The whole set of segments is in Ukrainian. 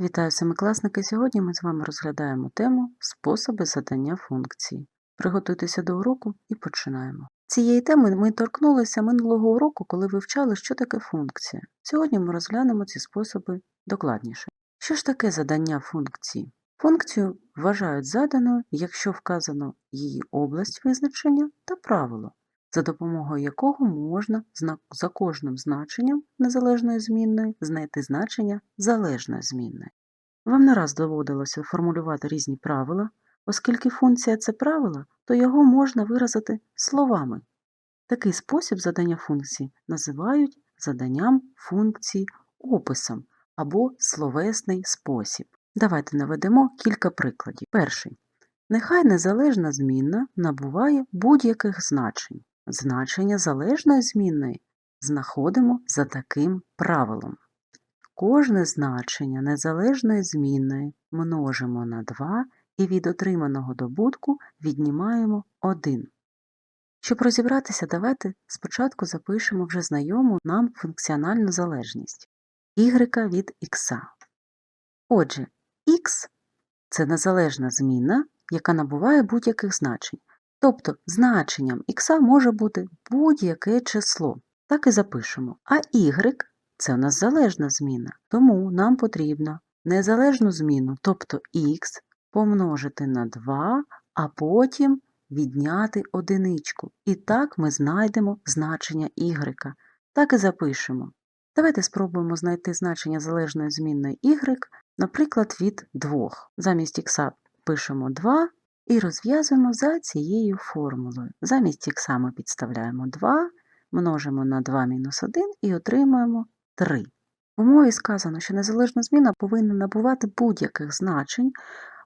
Вітаю семикласники! Сьогодні ми з вами розглядаємо тему Способи задання функції. Приготуйтеся до уроку і починаємо. Цієї теми ми торкнулися минулого уроку, коли вивчали, що таке функція. Сьогодні ми розглянемо ці способи докладніше. Що ж таке задання функції? Функцію вважають заданою, якщо вказано її область визначення та правило, за допомогою якого можна за кожним значенням незалежної змінної знайти значення залежної змінної. Вам не раз доводилося формулювати різні правила, оскільки функція це правило, то його можна виразити словами. Такий спосіб задання функції називають заданням функції описом або словесний спосіб. Давайте наведемо кілька прикладів. Перший. Нехай незалежна змінна набуває будь-яких значень. Значення залежної змінної знаходимо за таким правилом. Кожне значення незалежної змінної множимо на 2 і від отриманого добутку віднімаємо 1. Щоб розібратися, давайте спочатку запишемо вже знайому нам функціональну залежність y від x. Отже, x – це незалежна змінна, яка набуває будь-яких значень. Тобто значенням x може бути будь-яке число. Так і запишемо. А y це у нас залежна зміна, тому нам потрібно незалежну зміну, тобто x, помножити на 2, а потім відняти одиничку. І так ми знайдемо значення y. Так і запишемо. Давайте спробуємо знайти значення залежної змінної y, наприклад, від 2. Замість х пишемо 2 і розв'язуємо за цією формулою. Замість х ми підставляємо 2, множимо на 2 мінус 1 і отримуємо 3. В умові сказано, що незалежна зміна повинна набувати будь-яких значень.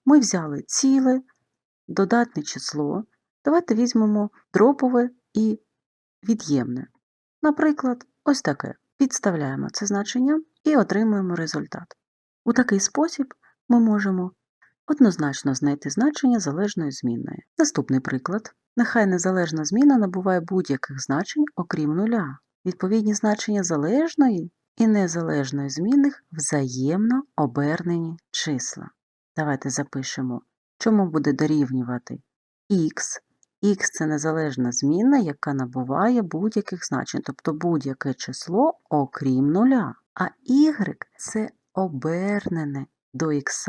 Ми взяли ціле, додатне число. Давайте візьмемо дропове і від'ємне. Наприклад, ось таке. Підставляємо це значення і отримуємо результат. У такий спосіб ми можемо однозначно знайти значення залежної змінної. Наступний приклад. Нехай незалежна зміна набуває будь-яких значень, окрім нуля. Відповідні значення залежної і незалежної змінних взаємно обернені числа. Давайте запишемо, чому буде дорівнювати х. Х це незалежна змінна, яка набуває будь-яких значень, тобто будь-яке число, окрім нуля. А y це обернене до х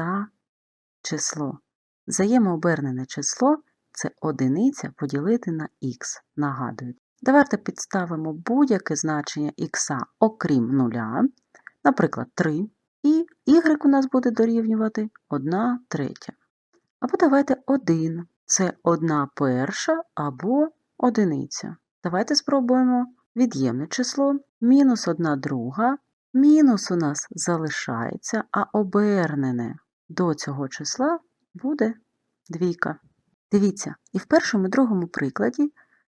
число. Взаємообернене число це одиниця поділити на х. Нагадую. Давайте підставимо будь-яке значення х окрім нуля, наприклад, 3, і y у нас буде дорівнювати 1 третя. Або давайте 1. Це 1 перша або одиниця. Давайте спробуємо від'ємне число, мінус 1 друга, мінус у нас залишається, а обернене до цього числа буде двійка. Дивіться, і в першому і другому прикладі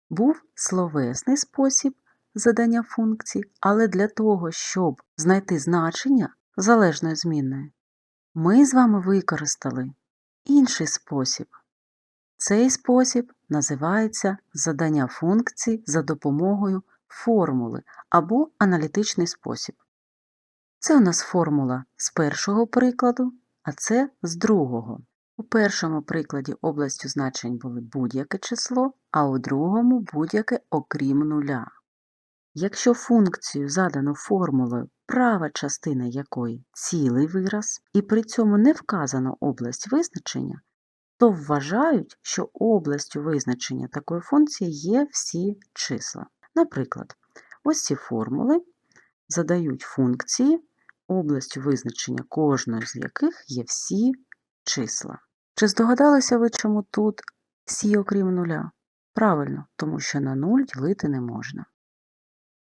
був словесний спосіб задання функцій, але для того, щоб знайти значення залежної змінної, ми з вами використали інший спосіб. Цей спосіб називається задання функцій за допомогою формули або аналітичний спосіб. Це у нас формула з першого прикладу, а це з другого. У першому прикладі областю значень були будь-яке число, а у другому будь-яке окрім нуля. Якщо функцію задано формулою, права частина якої цілий вираз, і при цьому не вказано область визначення, то вважають, що областю визначення такої функції є всі числа. Наприклад, ось ці формули задають функції, областю визначення кожної з яких є всі числа. Чи здогадалися ви, чому тут всі окрім нуля? Правильно, тому що на 0 ділити не можна.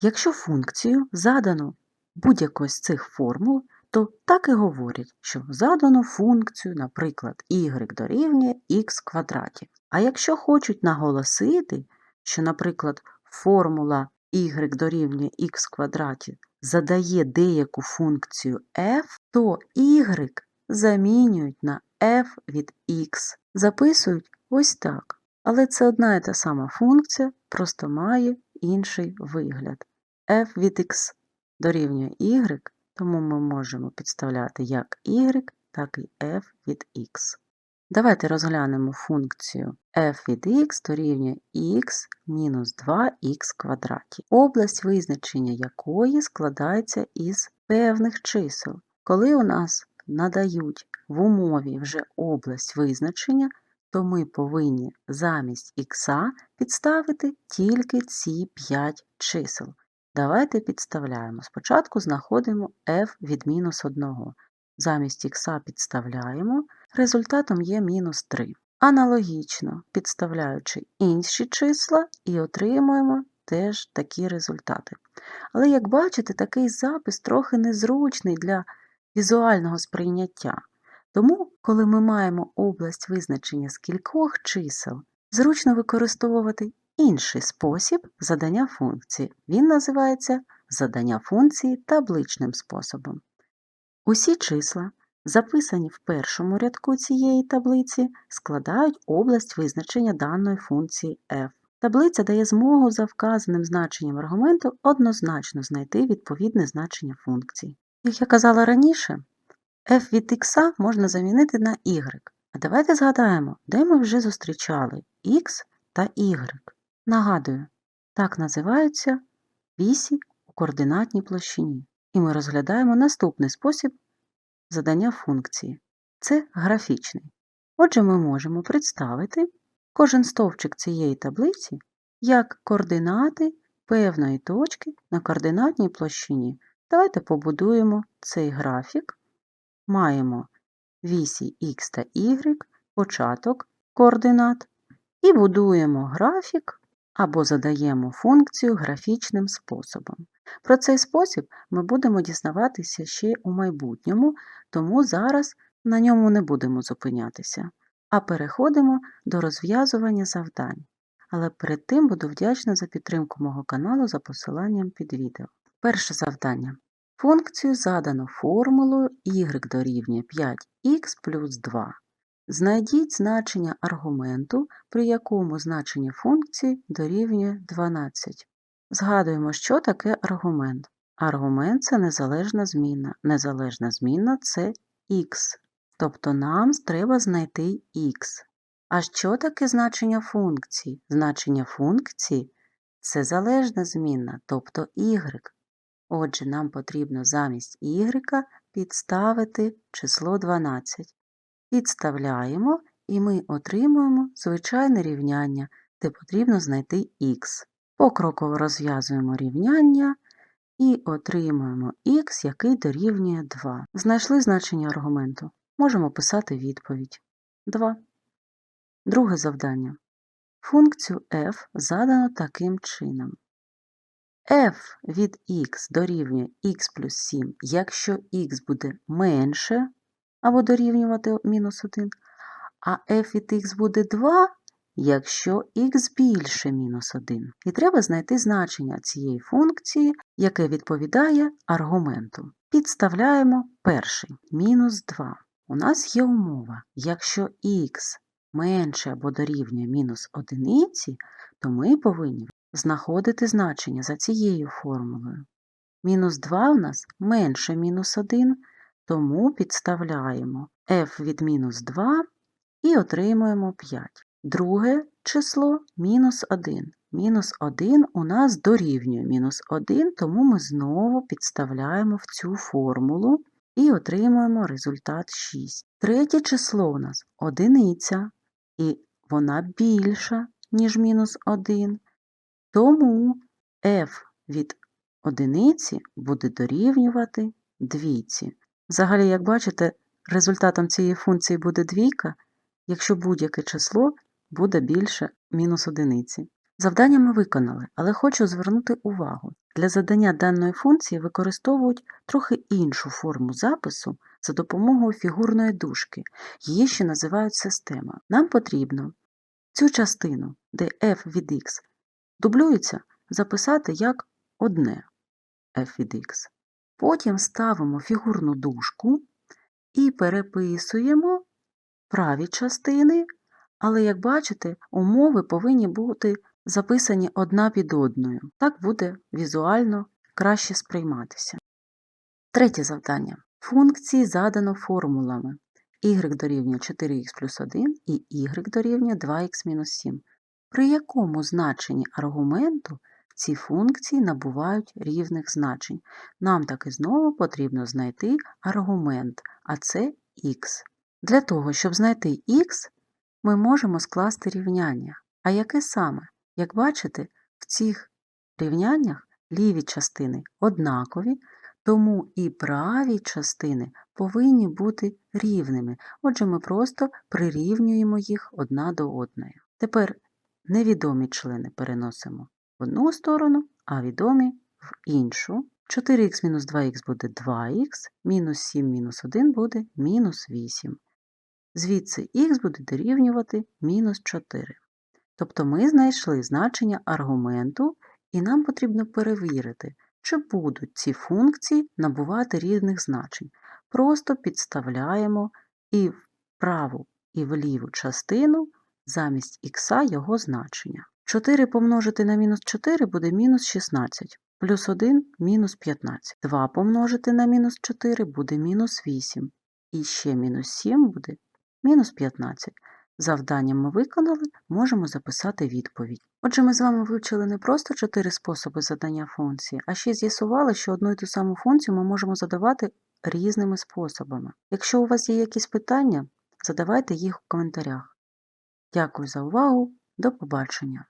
Якщо функцію задано будь-яку з цих формул, то так і говорять, що задано функцію, наприклад, y дорівнює х квадраті. А якщо хочуть наголосити, що, наприклад, формула y дорівнює х квадраті задає деяку функцію f, то y замінюють на f від x. Записують ось так. Але це одна і та сама функція, просто має інший вигляд. f від x дорівнює y, тому ми можемо підставляти як y, так і f від x. Давайте розглянемо функцію f від x дорівнює x мінус 2x квадраті, область визначення якої складається із певних чисел. Коли у нас надають в умові вже область визначення, то ми повинні замість х підставити тільки ці 5 чисел. Давайте підставляємо. Спочатку знаходимо f від мінус 1. Замість х підставляємо, результатом є мінус 3. Аналогічно, підставляючи інші числа і отримуємо теж такі результати. Але, як бачите, такий запис трохи незручний для візуального сприйняття. Тому, коли ми маємо область визначення з кількох чисел, зручно використовувати інший спосіб задання функції. Він називається задання функції табличним способом. Усі числа, записані в першому рядку цієї таблиці, складають область визначення даної функції f. Таблиця дає змогу за вказаним значенням аргументу однозначно знайти відповідне значення функції. Як я казала раніше, f від x можна замінити на y. А давайте згадаємо, де ми вже зустрічали x та y. Нагадую, так називаються вісі у координатній площині. І ми розглядаємо наступний спосіб задання функції. Це графічний. Отже, ми можемо представити кожен стовпчик цієї таблиці як координати певної точки на координатній площині. Давайте побудуємо цей графік. Маємо вісі х та y, початок координат, і будуємо графік або задаємо функцію графічним способом. Про цей спосіб ми будемо дізнаватися ще у майбутньому, тому зараз на ньому не будемо зупинятися, а переходимо до розв'язування завдань. Але перед тим буду вдячна за підтримку мого каналу за посиланням під відео. Перше завдання. Функцію задано формулою y дорівнює 5х плюс 2. Знайдіть значення аргументу, при якому значення функції дорівнює 12. Згадуємо, що таке аргумент. Аргумент це незалежна змінна. Незалежна змінна це х. Тобто нам треба знайти х. А що таке значення функції? Значення функції це залежна змінна, тобто y. Отже, нам потрібно замість y підставити число 12. Підставляємо і ми отримуємо звичайне рівняння, де потрібно знайти х. Покроково розв'язуємо рівняння і отримуємо х, який дорівнює 2. Знайшли значення аргументу. Можемо писати відповідь 2. Друге завдання. Функцію f задано таким чином. f від x дорівнює x плюс 7, якщо x буде менше або дорівнювати мінус 1, а f від x буде 2, якщо x більше мінус 1. І треба знайти значення цієї функції, яке відповідає аргументу. Підставляємо перший мінус 2. У нас є умова, якщо x менше або дорівнює мінус одиниці, то ми повинні знаходити значення за цією формулою. Мінус 2 у нас менше мінус 1, тому підставляємо f від мінус 2 і отримуємо 5. Друге число мінус 1. Мінус 1 у нас дорівнює мінус 1, тому ми знову підставляємо в цю формулу і отримуємо результат 6. Третє число у нас одиниця, і вона більша, ніж мінус 1. Тому f від одиниці буде дорівнювати двійці. Взагалі, як бачите, результатом цієї функції буде двійка, якщо будь-яке число буде більше мінус одиниці. Завдання ми виконали, але хочу звернути увагу. Для задання даної функції використовують трохи іншу форму запису за допомогою фігурної дужки. Її ще називають система. Нам потрібно цю частину, де f від x дублюється, записати як одне f від x. Потім ставимо фігурну дужку і переписуємо праві частини, але, як бачите, умови повинні бути записані одна під одною. Так буде візуально краще сприйматися. Третє завдання. Функції задано формулами y дорівнює 4х плюс 1 і y дорівнює 2х мінус 7. При якому значенні аргументу ці функції набувають рівних значень? Нам таки знову потрібно знайти аргумент, а це х. Для того, щоб знайти х, ми можемо скласти рівняння. А яке саме? Як бачите, в цих рівняннях ліві частини однакові, тому і праві частини повинні бути рівними. Отже, ми просто прирівнюємо їх одна до одної. Тепер невідомі члени переносимо в одну сторону, а відомі в іншу. 4х-2х буде 2х, мінус 7 мінус 1 буде мінус 8. Звідси х буде дорівнювати мінус 4. Тобто ми знайшли значення аргументу, і нам потрібно перевірити, чи будуть ці функції набувати різних значень. Просто підставляємо і в праву, і в ліву частину замість х його значення. 4 помножити на мінус 4 буде мінус 16, плюс 1 – мінус 15. 2 помножити на мінус 4 буде мінус 8. І ще мінус 7 буде мінус 15. Завдання ми виконали, можемо записати відповідь. Отже, ми з вами вивчили не просто 4 способи задання функції, а ще з'ясували, що одну і ту саму функцію ми можемо задавати різними способами. Якщо у вас є якісь питання, задавайте їх у коментарях. Дякую за увагу, до побачення!